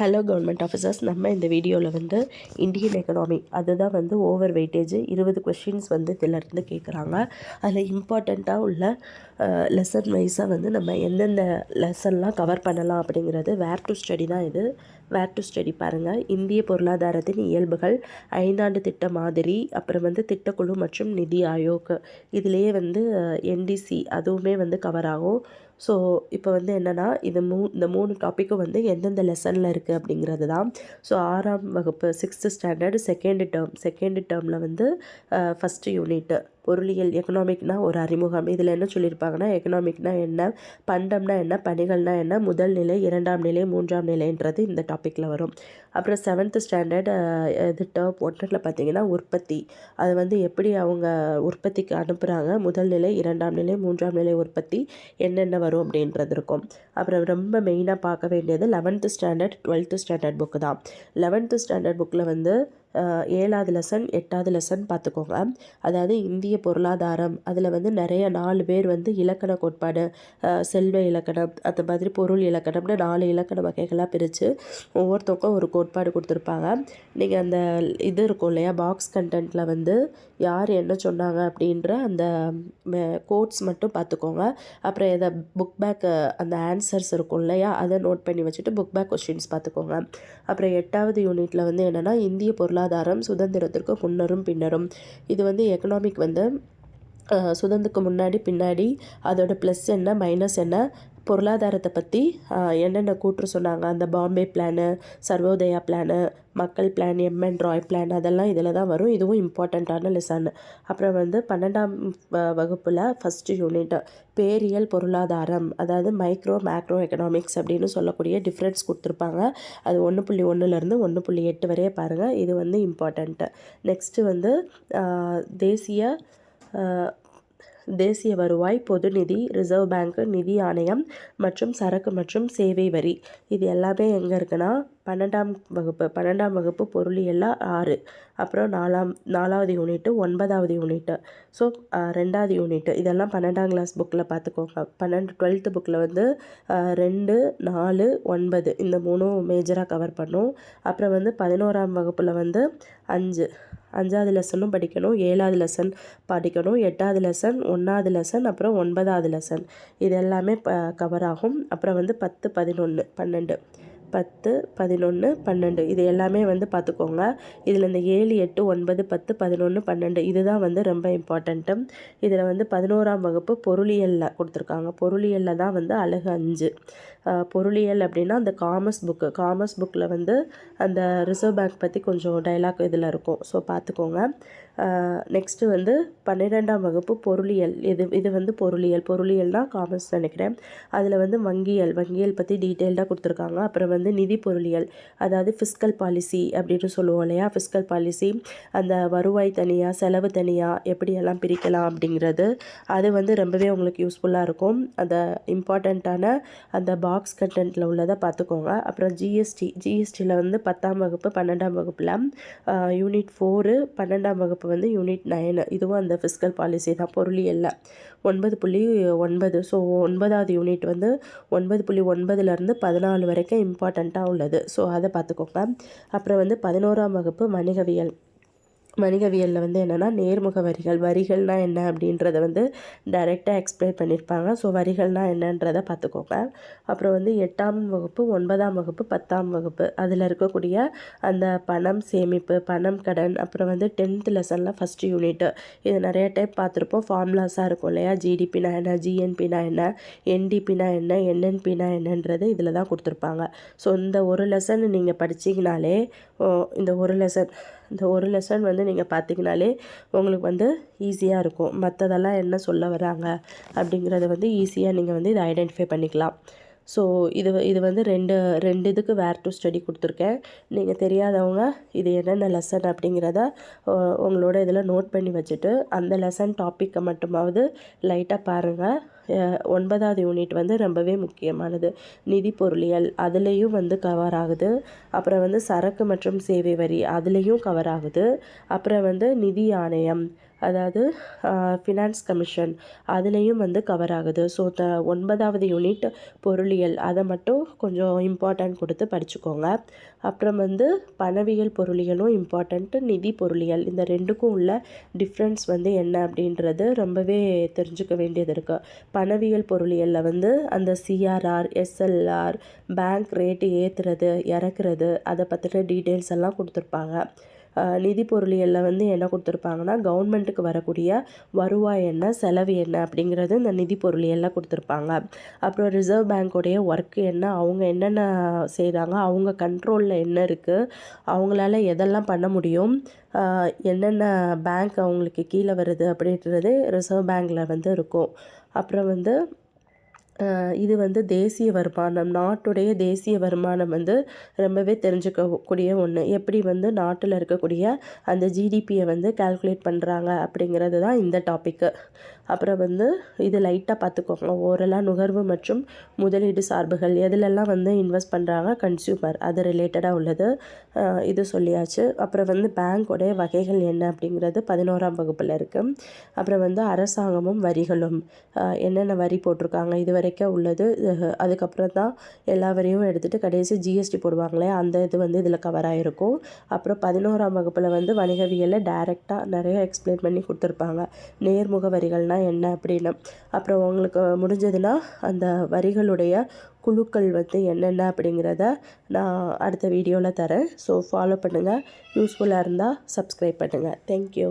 Hello government officers நம்ம இந்த வீடியோவில் வந்து இந்தியன் எக்கனாமி அதுதான் வந்து ஓவர் வெயிட்டேஜ் இருபது கொஷின்ஸ் வந்து இதிலருந்து கேட்குறாங்க அதில் இம்பார்ட்டண்ட்டாக உள்ள லெசன் வைஸாக வந்து நம்ம எந்தெந்த லெசன்லாம் கவர் பண்ணலாம் அப்படிங்கிறது வேர் டு ஸ்டடி தான் இது. வேர் டு ஸ்டடி பாருங்கள் இந்திய பொருளாதாரத்தின் இயல்புகள் ஐந்தாண்டு திட்ட மாதிரி அப்புறம் வந்து திட்டக்குழு மற்றும் நிதி ஆயோக். இதுலேயே வந்து என்டிசி அதுவுமே வந்து கவர் ஆகும். ஸோ இப்போ வந்து என்னென்னா இது மூ இந்த மூணு டாப்பிக்கும் வந்து எந்தெந்த லெசனில் இருக்குது அப்படிங்கிறது தான். ஸோ ஆறாம் வகுப்பு sixth standard second term second டேர்மில் வந்து ஃபஸ்ட்டு யூனிட்டு பொருளியல் எக்கனாமிக்னா ஒரு அறிமுகம். இதில் என்ன சொல்லியிருப்பாங்கன்னா எக்கனாமிக்னா என்ன பண்டம்னா என்ன பணிகள்னா என்ன முதல் நிலை இரண்டாம் நிலை மூன்றாம் நிலைன்றது இந்த டாப்பிக்கில் வரும். அப்புறம் செவன்த்து ஸ்டாண்டர்ட் இது டேர்ம் ஒன்றில் பார்த்தீங்கன்னா உற்பத்தி. அது வந்து எப்படி அவங்க உற்பத்திக்கு அனுப்புகிறாங்க முதல் நிலை இரண்டாம் நிலை மூன்றாம் நிலை உற்பத்தி என்னென்ன வரும் அப்படின்றது இருக்கும். அப்புறம் ரொம்ப மெயினாக பார்க்க வேண்டியது eleventh standard twelfth standard book தான். லெவன்த்து ஸ்டாண்டர்ட் புக்கில் வந்து ஏழாவது லெசன் எட்டாவது லெசன் பார்த்துக்கோங்க அதாவது இந்திய பொருளாதாரம் அதில் வந்து நிறைய நாலு பேர் வந்து இலக்கண கோட்பாடு செல்வ இலக்கணம் அந்த மாதிரி பொருள் இலக்கணம்னு நாலு இலக்கண வகைகளாக பிரித்து ஒவ்வொருத்தவங்க ஒரு கோட்பாடு கொடுத்துருப்பாங்க. நீங்கள் அந்த இது இருக்கும் இல்லையா பாக்ஸ் கண்டென்ட்டில் வந்து யார் என்ன சொன்னாங்க அப்படின்ற அந்த கோட்ஸ் மட்டும் பார்த்துக்கோங்க அப்புறம் எதை புக் பேக் அந்த ஆன்சர்ஸ் இருக்கும் இல்லையா அதை நோட் பண்ணி வச்சுட்டு புக் பேக் கொஷின்ஸ் பார்த்துக்கோங்க அப்புறம் எட்டாவது யூனிட்டில் வந்து என்னென்னா இந்திய பொருளாதாரம் சுதந்திரத்திற்கு முன்னரும் பின்னரும். இது வந்து எக்கனாமிக் வந்து சுதந்திரத்துக்கு முன்னாடி பின்னாடி அதோட ப்ளஸ் என்ன மைனஸ் என்ன பொருளாதாரத்தை பற்றி என்னென்ன கூற்று சொன்னாங்க? அந்த பாம்பே பிளானு சர்வோதயா பிளானு மக்கள் பிளான் எம்என் ராய் பிளான் அதெல்லாம் இதில் தான் வரும். இதுவும் இம்பார்ட்டண்ட்டான லெசன் அப்புறம் வந்து பன்னெண்டாம் வகுப்பில் ஃபஸ்ட்டு யூனிட் பேரியல் பொருளாதாரம் அதாவது மைக்ரோ மேக்ரோ எக்கனாமிக்ஸ் அப்படின்னு சொல்லக்கூடிய டிஃப்ரென்ஸ் கொடுத்துருப்பாங்க. அது ஒன்று புள்ளி ஒன்றுலேருந்து ஒன்று புள்ளி எட்டு வரையே பாருங்கள் இது வந்து இம்பார்ட்டண்ட்டு நெக்ஸ்ட்டு வந்து தேசிய தேசிய வருவாய் பொது நிதி ரிசர்வ் பேங்க்கு நிதி ஆணையம் மற்றும் சரக்கு மற்றும் சேவை வரி. இது எல்லாமே எங்கே இருக்குன்னா பன்னெண்டாம் வகுப்பு பன்னெண்டாம் வகுப்பு பொருளியெல்லாம் ஆறு அப்புறம் நாலாம் நாலாவது யூனிட்டு ஒன்பதாவது யூனிட்டு ஸோ ரெண்டாவது யூனிட்டு இதெல்லாம் பன்னெண்டாம் கிளாஸ் புக்கில் பார்த்துக்கோங்க பன்னெண்டு டுவெல்த்து புக்கில் வந்து ரெண்டு நாலு ஒன்பது. இந்த மூணும் மேஜராக கவர் பண்ணும். அப்புறம் வந்து பதினோராம் வகுப்பில் வந்து அஞ்சு. அஞ்சாவது லெசனும் படிக்கணும் ஏழாவது லெசன் படிக்கணும் எட்டாவது லெசன் ஒன்றாவது லெசன் அப்புறம் ஒன்பதாவது லெசன் இது எல்லாமே ப கவர் ஆகும். அப்புறம் வந்து பத்து பதினொன்று பன்னெண்டு. பத்து பதினொன்று பன்னெண்டு. இது எல்லாமே வந்து பார்த்துக்கோங்க. இதில் இந்த ஏழு எட்டு ஒன்பது பத்து பதினொன்று பன்னெண்டு இதுதான் வந்து ரொம்ப இம்பார்ட்டண்ட்டு இதில் வந்து பதினோராம் வகுப்பு பொருளியலில் கொடுத்துருக்காங்க. பொருளியலில் தான் வந்து அழகு அஞ்சு. பொருளியல் அப்படின்னா அந்த காமர்ஸ் புக்கு காமர்ஸ் புக்கில் வந்து அந்த ரிசர்வ் பேங்க் பற்றி கொஞ்சம் டைலாக் இதில் இருக்கும். ஸோ பார்த்துக்கோங்க. நெக்ஸ்ட்டு வந்து பன்னிரெண்டாம் வகுப்பு பொருளியல். இது இது வந்து பொருளியல். பொருளியல்னால் காமர்ஸ் நினைக்கிறேன். அதில் வந்து வங்கியல். வங்கியல் பற்றி டீட்டெயில்டாக கொடுத்துருக்காங்க. அப்புறம் வந்து வந்து நிதி பொருளியல் அதாவது ஃபிஸ்கல் பாலிசி அப்படின்னு சொல்லுவோம் இல்லையா? ஃபிஸ்கல் பாலிசி அந்த வருவாய் தனியாக செலவு தனியாக எப்படியெல்லாம் பிரிக்கலாம் அப்படிங்கிறது அது வந்து ரொம்பவே உங்களுக்கு யூஸ்ஃபுல்லாக இருக்கும். அந்த இம்பார்ட்டண்ட்டான அந்த பாக்ஸ் கண்டென்ட்டில் உள்ளதை பார்த்துக்கோங்க. அப்புறம் ஜிஎஸ்டி ஜிஎஸ்டியில் வந்து பத்தாம் வகுப்பு பன்னெண்டாம் வகுப்பில் யூனிட் ஃபோரு பன்னெண்டாம் வகுப்பு வந்து யூனிட் நைனு இதுவும் அந்த ஃபிஸ்கல் பாலிசி தான் பொருளியல்ல. ஒன்பது புள்ளி ஒன்பது. ஸோ ஒன்பதாவது யூனிட் வந்து ஒன்பது புள்ளி ஒன்பதுலேருந்து பதினாலு வரைக்கும் இம்பார்ட்டண்ட்டாக உள்ளது. ஸோ அதை பார்த்துக்கோங்க. அப்புறம் வந்து பதினோராம் வகுப்பு வணிகவியல். வணிகவியலில் வந்து என்னென்னா நேர்முக வரிகள் வரிகள்னால் என்ன அப்படின்றத வந்து டைரெக்டாக எக்ஸ்பிளைன் பண்ணியிருப்பாங்க. ஸோ வரிகள்னால் என்னன்றதை பார்த்துக்கோங்க. அப்புறம் வந்து எட்டாம் வகுப்பு ஒன்பதாம் வகுப்பு பத்தாம் வகுப்பு. அதில் இருக்கக்கூடிய அந்த பணம் சேமிப்பு பணம் கடன் அப்புறம் வந்து டென்த் லெசனில் ஃபஸ்ட்டு யூனிட்டு இது நிறைய டைப் பார்த்துருப்போம். ஃபார்முலாஸாக இருக்கும் இல்லையா? ஜிடிபினா என்ன? ஜிஎன்பினா என்ன? என்டிபினா என்ன? என்என்பினா என்னன்றது இதில் தான் கொடுத்துருப்பாங்க. ஸோ இந்த ஒரு லெசன் நீங்கள் படிச்சிங்கனாலே இந்த ஒரு லெசன் இந்த ஒரு லெசன் வந்து நீங்கள் பார்த்தீங்கனாலே உங்களுக்கு வந்து ஈஸியாக இருக்கும். மற்றதெல்லாம் என்ன சொல்ல வராங்க அப்படிங்கிறத வந்து ஈஸியாக நீங்கள் வந்து இதை ஐடென்டிஃபை பண்ணிக்கலாம். ஸோ இது இது வந்து ரெண்டு ரெண்டு இதுக்கு வேர் டு ஸ்டடி கொடுத்துருக்கேன். நீங்கள் தெரியாதவங்க இது என்னென்ன லெசன் அப்படிங்கிறத உங்களோட இதில் நோட் பண்ணி வச்சுட்டு அந்த லெசன் டாப்பிக்கை மட்டுமாவது லைட்டாக பாருங்கள் ஒன்பதாவது யூனிட் வந்து ரொம்பவே முக்கியமானது. நிதி பொருளியல் அதுலேயும் வந்து கவர் ஆகுது. அப்புறம் வந்து சரக்கு மற்றும் சேவை வரி அதுலேயும் கவர் ஆகுது. அப்புறம் வந்து நிதி ஆணையம் அதாவது ஃபினான்ஸ் கமிஷன் அதுலேயும் வந்து கவர் ஆகுது. ஸோ த ஒன்பதாவது யூனிட் பொருளியல் அதை மட்டும் கொஞ்சம் இம்பார்ட்டன்ட் கொடுத்து படிச்சுக்கோங்க. அப்புறம் வந்து பணவியல் பொருளியலும் இம்பார்ட்டண்ட்டு நிதி பொருளியல் இந்த ரெண்டுக்கும் உள்ள டிஃப்ரென்ஸ் வந்து என்ன அப்படின்றது ரொம்பவே தெரிஞ்சுக்க வேண்டியது இருக்குது பணவியல் பொருளியலில் வந்து அந்த சிஆர்ஆர் எஸ்எல்ஆர் பேங்க் ரேட்டு ஏற்றுறது இறக்குறது அதை பற்றின டீட்டெயில்ஸ் எல்லாம் கொடுத்துருப்பாங்க. நிதி பொருளியலில் வந்து என்ன கொடுத்துருப்பாங்கன்னா கவர்மெண்ட்டுக்கு வரக்கூடிய வருவாய் என்ன செலவு என்ன அப்படிங்கிறது இந்த நிதி பொருளியலில் கொடுத்துருப்பாங்க. அப்புறம் ரிசர்வ் பேங்க்கோடைய ஒர்க்கு என்ன அவங்க என்னென்ன செய்கிறாங்க அவங்க கண்ட்ரோலில் என்ன இருக்குது அவங்களால எதெல்லாம் பண்ண முடியும் என்னென்ன பேங்க் அவங்களுக்கு கீழே வருது அப்படின்றது ரிசர்வ் பேங்க்கில் வந்து இருக்கும். அப்புறம் வந்து இது வந்து தேசிய வருமானம். நாட்டுடைய தேசிய வருமானம் வந்து ரொம்பவே தெரிஞ்சுக்கக்கூடிய ஒன்று எப்படி வந்து நாட்டில் இருக்கக்கூடிய அந்த ஜிடிபியை வந்து கால்குலேட் பண்ணுறாங்க அப்படிங்கிறது தான் இந்த டாப்பிக்கு அப்புறம் வந்து இது லைட்டாக பார்த்துக்கோங்க ஓரலாக நுகர்வு மற்றும் முதலீடு சார்புகள். எதுலெல்லாம் வந்து இன்வெஸ்ட் பண்ணுறாங்க கன்சியூமர் அது ரிலேட்டடாக உள்ளது. இது சொல்லியாச்சு. அப்புறம் வந்து பேங்க்கோடைய வகைகள் என்ன அப்படிங்கிறது பதினோராம் வகுப்பில் இருக்குது அப்புறம் வந்து அரசாங்கமும் வரிகளும். என்னென்ன வரி போட்டிருக்காங்க? இதுவரை வரைக்கும் உள்ளது. அதுக்கப்புறம் தான் எல்லா வரையும் எடுத்துகிட்டு கடைசி ஜிஎஸ்டி போடுவாங்களே அந்த இது வந்து இதில் கவர் ஆகிருக்கும் அப்புறம் பதினோராம் வகுப்பில் வந்து வணிகவியலில் டைரெக்டாக நிறைய எக்ஸ்பிளைன் பண்ணி கொடுத்துருப்பாங்க. நேர்முக வரிகள்னால் என்ன அப்படின்னு. அப்புறம் உங்களுக்கு முடிஞ்சதுன்னா அந்த வரிகளுடைய குழுக்கள் வந்து என்னென்ன அப்படிங்கிறத நான் அடுத்த வீடியோவில் தரேன். ஸோ ஃபாலோ பண்ணுங்கள் யூஸ்ஃபுல்லாக இருந்தால் சப்ஸ்கிரைப் பண்ணுங்கள் தேங்க்யூ